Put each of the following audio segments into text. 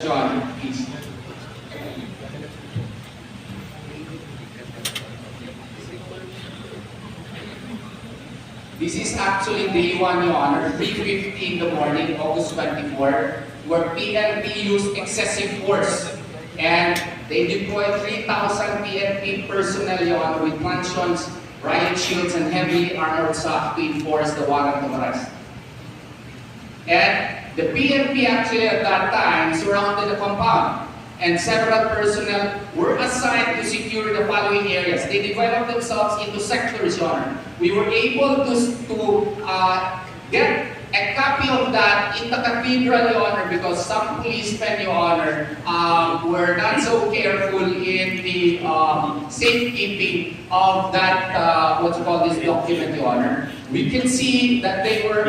John, please. This is actually day one, Your Honor, 3.50 in the morning, August 24, where PNP used excessive force. And they deployed 3,000 PNP personnel, Your Honor, with mansions, riot shields, and heavily armored staff to enforce the warrant of arrest. And the PNP actually at that time surrounded the compound and several personnel were assigned to secure the following areas. They developed themselves into sectors, Your Honor. We were able to, to uh, get a copy of that in the cathedral, Your Honor, because some policemen, Your Honor, um, were not so careful in the um, safekeeping of that, uh, what you call this document, Your Honor. We can see that they were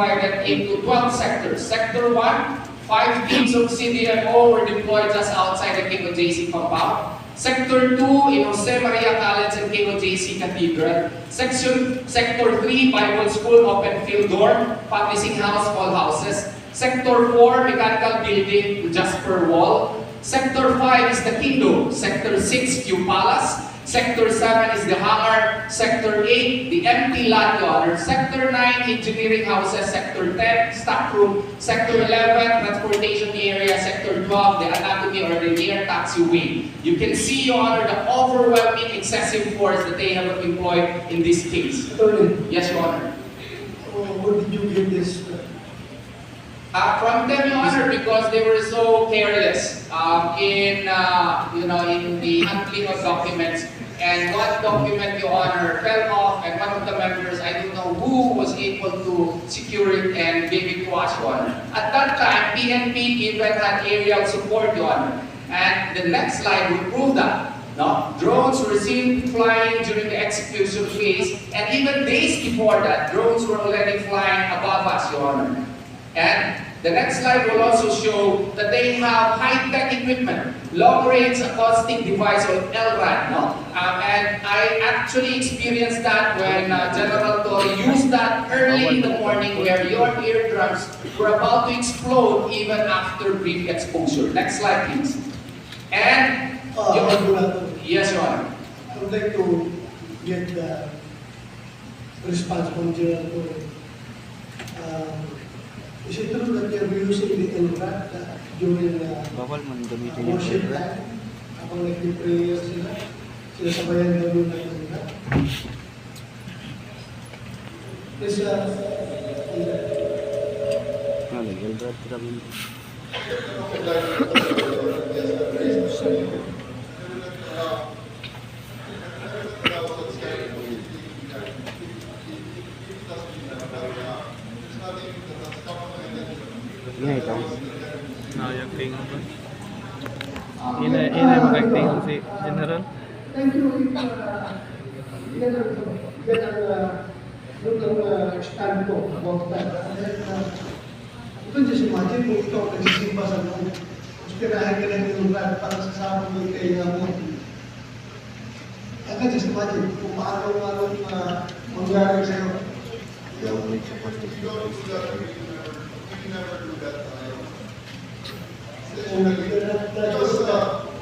divided into 12 sectors. Sector 1, five teams of CDMO were deployed just outside the KOJC compound. Sector 2 in Jose Maria College and KOJC Cathedral. Section, Sector 3, Bible School, Open Field Dorm, Publishing House, All Houses. Sector 4, Mechanical Building, Jasper Wall. Sector 5 is the Kingdom. Sector 6, Q Palace. Sector 7 is the hangar. Sector 8, the empty lot, Your Honor. Sector 9, engineering houses. Sector 10, stock room. Sector 11, transportation area. Sector 12, the anatomy or the near taxiway. You can see, Your Honor, the overwhelming excessive force that they have employed in this case. Attorney, Yes, Your Honor. oh, where did you get this? uh, Uh, from them, Your Honor, because they were so careless um, in, uh, you know, in the handling of documents. And one document, Your Honor, fell off, and one of the members, I don't know who, was able to secure it and give it to us, Honor. At that time, PNP even had aerial support, Your Honor. And the next slide will prove that. No? Drones were seen flying during the execution phase, and even days before that, drones were already flying above us, Your Honor. And the next slide will also show that they have high-tech equipment, long-range acoustic device or LRAD, no? Um, and I actually experienced that when uh, General Torre used that early in the morning where your eardrums were about to explode even after brief exposure. Next slide, please. And, Uh, yes, Your Honor. I would like to get the response from General Torre. Um, Is it true that you're using the LRAD uh, during uh, Bawal man gamitin yung worship time? Habang nag-prayer sila, sila sabayan gano'n ng LRAD? Yes, uh, Ah, nag-eldrad ka rin. Nga acting. In, a, in I'm acting in the general. Thank you. Itu jadi macam untuk kondisi pasal kamu. Mesti ada yang kena dilukai pada sesama mereka yang kamu. Akan jadi macam malu malu mengganggu saya. Yang ini cepat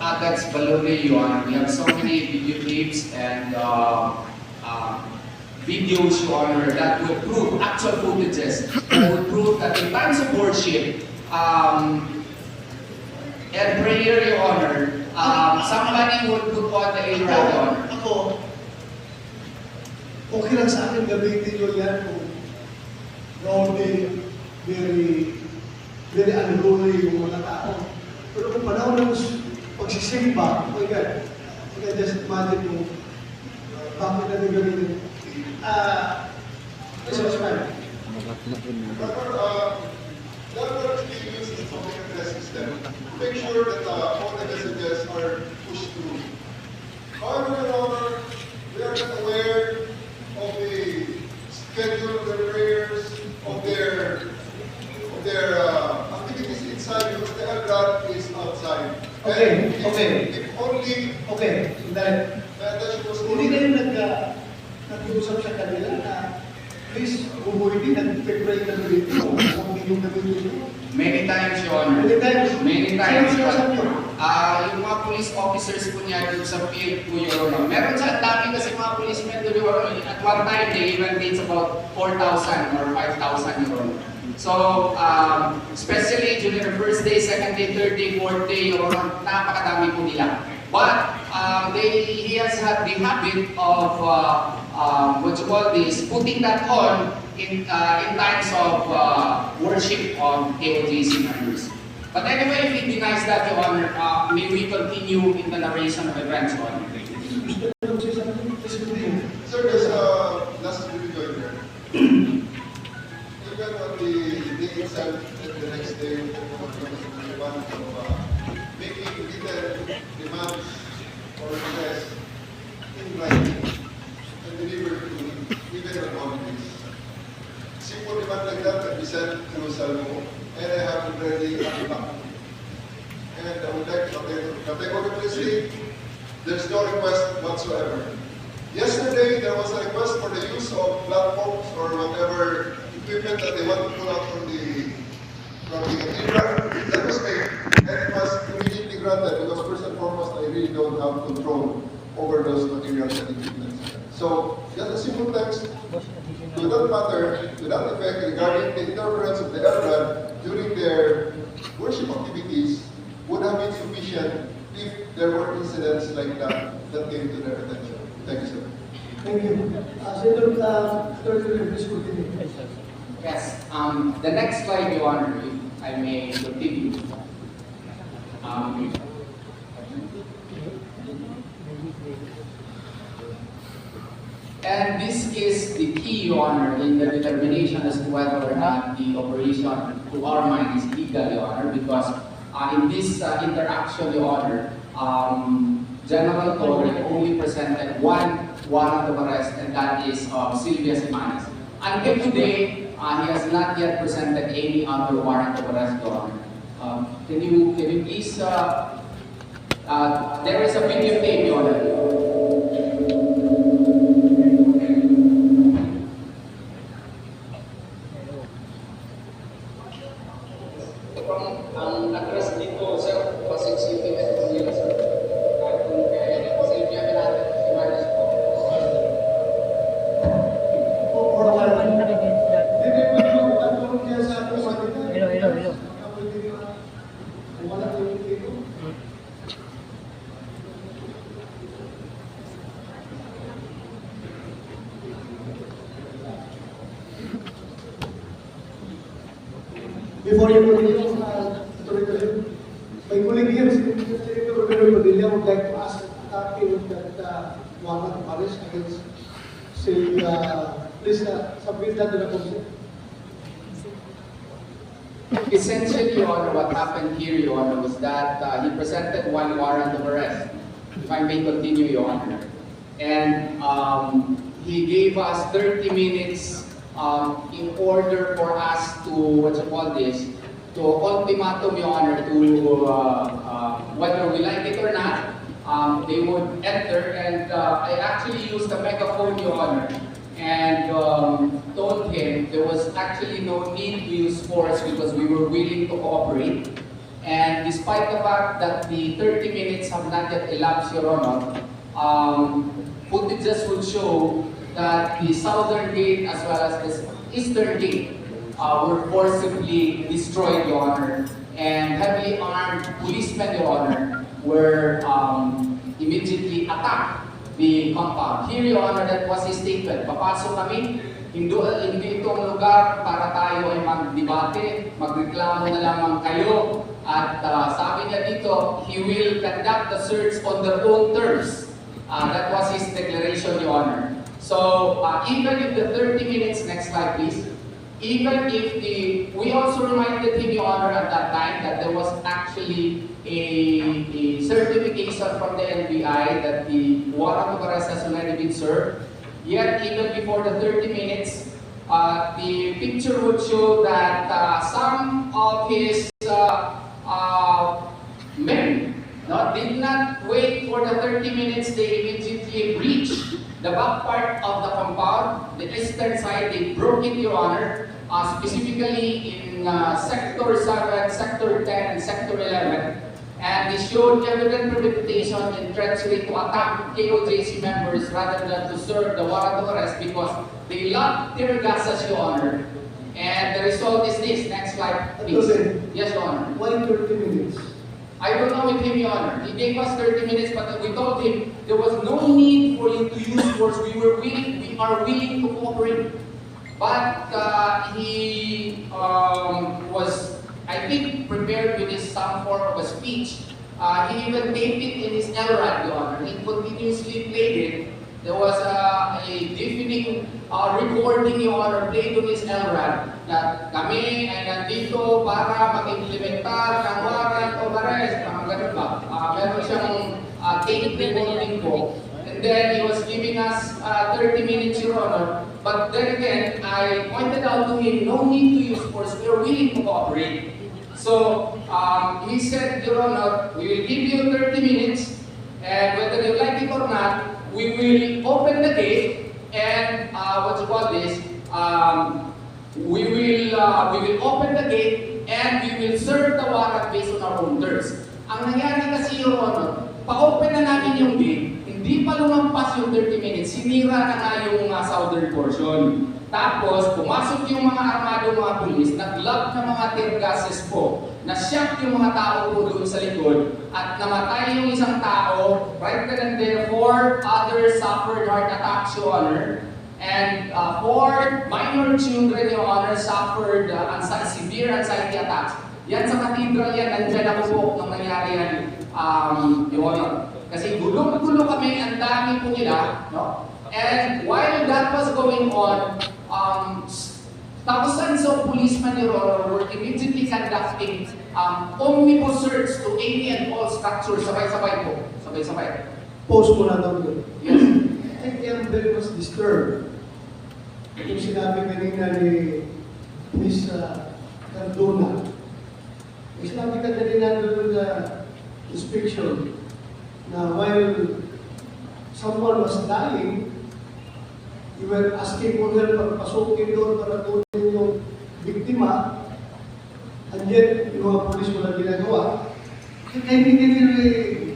Uh, that's Your Honor. We have so many video clips and uh, uh, videos, Your Honor, that would prove, actual footages, that would prove that in times of worship um, and prayer, Your Honor, um, somebody would put on the A-Rod, Your Honor. ako, okay lang sa akin gamitin nyo yan kung very, very, very unruly yung mga tao. Panahon ng pagsisimba, oh God, you can just imagine kung uh, bakit natin gamitin. Ah, na. Uh, make sure that uh, all the messages are pushed through. However, we are not aware of the schedule Okay, if- only, Okay, dahil that that was hindi kayo nag, uh, nag-uusap sa kanila na please, bumuhay din, nag-pray na dito, kung yung gamitin niyo? Many times, Your Honor. Many times. Many times. Ah, yung mga police officers po niya dun sa field po, Your Honor. Meron sa dami kasi mga policemen doon, Your Honor. At one time, they even reach about 4,000 or 5,000, Your Honor. So, um, especially during the first day, second day, third day, fourth day, Honor, napakadami po nila. But, um, they, he has had the habit of, uh, um, what you call this, putting that on in, uh, in times of uh, worship of KOJC members. But anyway, if he denies that, Your Honor, uh, may we continue in the narration of Honor. Sir, categorically there's no request whatsoever. Yesterday, there was a request for the use of platforms or whatever equipment that they want to pull out from the, from the cathedral. That was made, it was immediately granted, because first and foremost, I really don't have control over those materials and equipment. So, just a simple text, to that matter, to that effect regarding the interference of the Eldad during their worship activities have been sufficient if there were incidents like that that came to their attention. Thank you, sir. Thank you. Uh, Senator, uh, Attorney, please continue. Yes, um, the next slide, you Your Honor, if I may continue. Um, And this is the key, Your Honor, in the determination as to whether or not the operation to our mind is legal, Your Honor, because in this uh, interaction, Your Honor, um, General Torre only presented one warrant of arrest, and that is of Sylvia Simanes. Until today, uh, he has not yet presented any other warrant of arrest, Your Honor. Um, can you, can you please, uh, uh, there is a videotape, Your Honor. Ang address dito, sir, Pasig City, Metro Manila, sir. At kung kaya Sylvia Benatez, Simanes po. O, or wala. Hindi, pwede mo katulong niya sa akin sa akin. Hello, hello, hello. Pwede rin na. Kung wala yung dito. Before you Caleb, my colleague here, Padilla, would like to ask that uh, against uh, please uh, submit that. Essentially, Your Honor, what happened here, Your Honor, was that uh, he presented one warrant of arrest. If I may continue, Your Honor. And um, he gave us 30 minutes um, in order for us to, what you call this, to ultimatum, Your Honor, to uh, uh, whether we like it or not, um, they would enter. And uh, I actually used a megaphone, Your Honor, and um, told him there was actually no need to use force because we were willing to cooperate. And despite the fact that the 30 minutes have not yet elapsed, Your Honor, um, footages would show that the southern gate as well as the eastern gate uh, were forcibly destroyed, Your Honor. And heavily armed policemen, Your Honor, were um, immediately attacked the compound. Here, Your Honor, that was his statement. Papasok kami, hindi, hindi itong lugar para tayo ay magdebate, magreklamo na lamang kayo. At uh, sabi niya dito, he will conduct the search on their own terms. Uh, that was his declaration, Your Honor. So, uh, even if the 30 minutes, next slide please, even if the, we also reminded the Your owner at that time that there was actually a, a certification from the NBI that the warrant of arrest has already been served. Yet, even before the 30 minutes, uh, the picture would show that uh, some of his uh, uh, men no, did not wait for the 30 minutes, they immediately breached the back part of the compound, the eastern side, they broke it, Your Honor, uh, specifically in uh, Sector 7, Sector 10, and Sector 11. And they showed evident premeditation and treachery to attack KOJC members rather than to serve the warrant of arrest because they locked their gases, Your Honor. And the result is this. Next slide, please. Yes, Your Honor. Why 30 minutes? I don't know with him, Your Honor. He gave us 30 minutes, but we told him there was no need for him to use force. We were willing, we are willing to cooperate. But uh, he um, was, I think, prepared with his some form of a speech. Uh, he even taped it in his LRAD, Your Honor. He continuously played it. There was a deafening uh, recording, Your Honor, played on his LRAD na kami ay nandito para mag-implementar ng warrant of arrest, mga ganun ba? Uh, meron siyang uh, tape recording po. And then he was giving us uh, 30 minutes, Your Honor. But then again, I pointed out to him, no need to use force, we are willing to cooperate. So, um, he said, Your Honor, we will give you 30 minutes, and whether you like it or not, we will open the gate, and uh, what you call this, um, we will, uh, we will open the gate, and we will serve the warrant based on our own terms. Ang nangyari kasi, Your Honor, pa-open na namin yung gate, hindi pa lumampas yung 30 minutes, sinira na nga yung uh, southern portion. Tapos, pumasok yung mga armado mga pulis, nag-lock ng mga tear gases po, na-shock yung mga tao po doon sa likod, at namatay yung isang tao, right then and there, four others suffered heart attacks, Your Honor. And uh, four minor children, Your Honor, suffered uh, anxi- severe anxiety attacks. Yan sa cathedral yan, nandyan ako po nung nangyari yan, um, Your Honor. Kasi gulong-gulo kami, ang dami po nila, no? And while that was going on, um, s- thousands of policemen, Your Honor, were immediately conducting um, omnibus search to any and all structures, sabay-sabay po, sabay-sabay. Post mo na daw yun. Yes. I am very much disturbed. Yung sinabi kanina ni Miss uh, Cardona. Yung sinabi kanina doon sa inspection na while someone was dying, You were asking for help, pagpasukin doon para tunin yung biktima, and yet, yung mga polis mo na ginagawa, and then we can really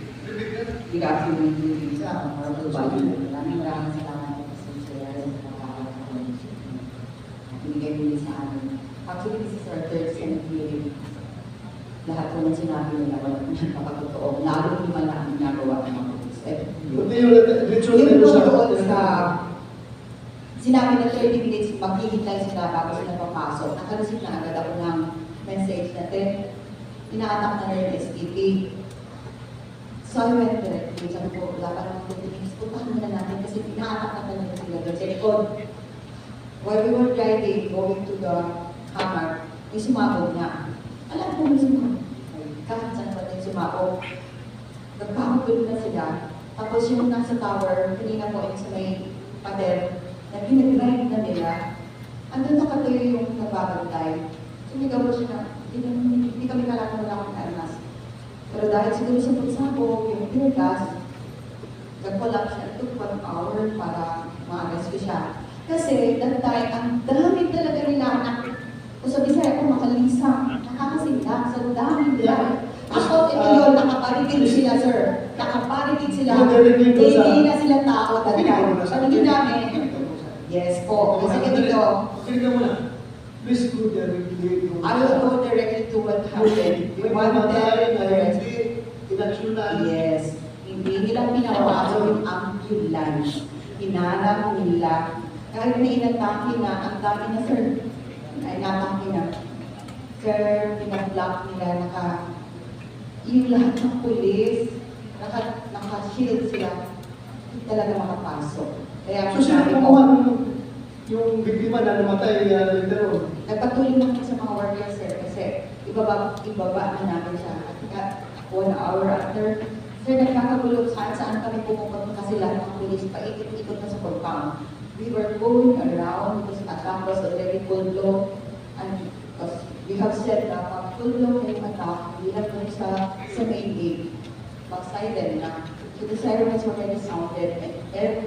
Bigati mo yung tuloy sa akin para tubayo na maraming maraming salamat po sa share sa kapagawa ko at binigay mo sa amin. Actually, this is our third Senate lahat po ng sinabi nila, wala po siyang kapatotoo. Lalo hindi man namin nagawa ng mga pulis. Eh, Ito yung ritual na sa... Yung sa sinabi na 30 minutes maghihintay sila bago sila papasok. Nakareceive na agad ako ng message na inaatak na rin STP. So I went directly, sabi ko, wala pa naman 20 minutes, puntahan muna natin kasi pinaatak na talaga sila doon sa likod. While we were driving, going to the hammer, may sumabog na. Alam ko may sumabog. Kahit saan pa din sumabog. Nagpapagod na sila. Tapos yung nasa tower, kanina po yung sa may pader, na pinag-grind na nila, andun nakatayo yung nagbabantay. Sumigaw po siya na, hindi, kami kalaman wala akong armas. Pero dahil siguro sa pagsabog, yung tear gas, nag-collapse siya. It took one hour para ma-arrest ko siya. Kasi that time, ang dami talaga nila na, kung sa Bisaya ko, makalisa, nakakasigla, sa dami nila. Ako, ito yun, nakaparigid sila, sir. Nakaparigid sila. Ko Hindi na sila tao that Hindi ko time. na sa- Panigid namin. Yes po. Kasi ganito, Tingnan mo na. Please go directly to... I will go directly to what happened. We namatay na arrest. hindi inaksyonan. Yes. Hindi nila pinawalo yung ambulance. Hinarap nila. Kahit na inatake na, ang dami na sir. Ay, natake na. Sir, pinag-block nila, naka... Yung lahat ng pulis, naka, naka-shield sila. Hindi talaga makapasok. Kaya So, sino kumuha ng yung biktima na namatay uh, later on? Nagpatuloy naman sa mga workers, sir, kasi ibaba, ibaba na namin siya. At one hour after, sir, nagkakagulo saan saan kami pumupunta kasi lahat ng police paikot-ikot na sa compound. We were going around because attack was already full. And because we have said na pag full blown yung attack, we have to sa, sa main gate. Mag-silent na. So the siren was already sounded and every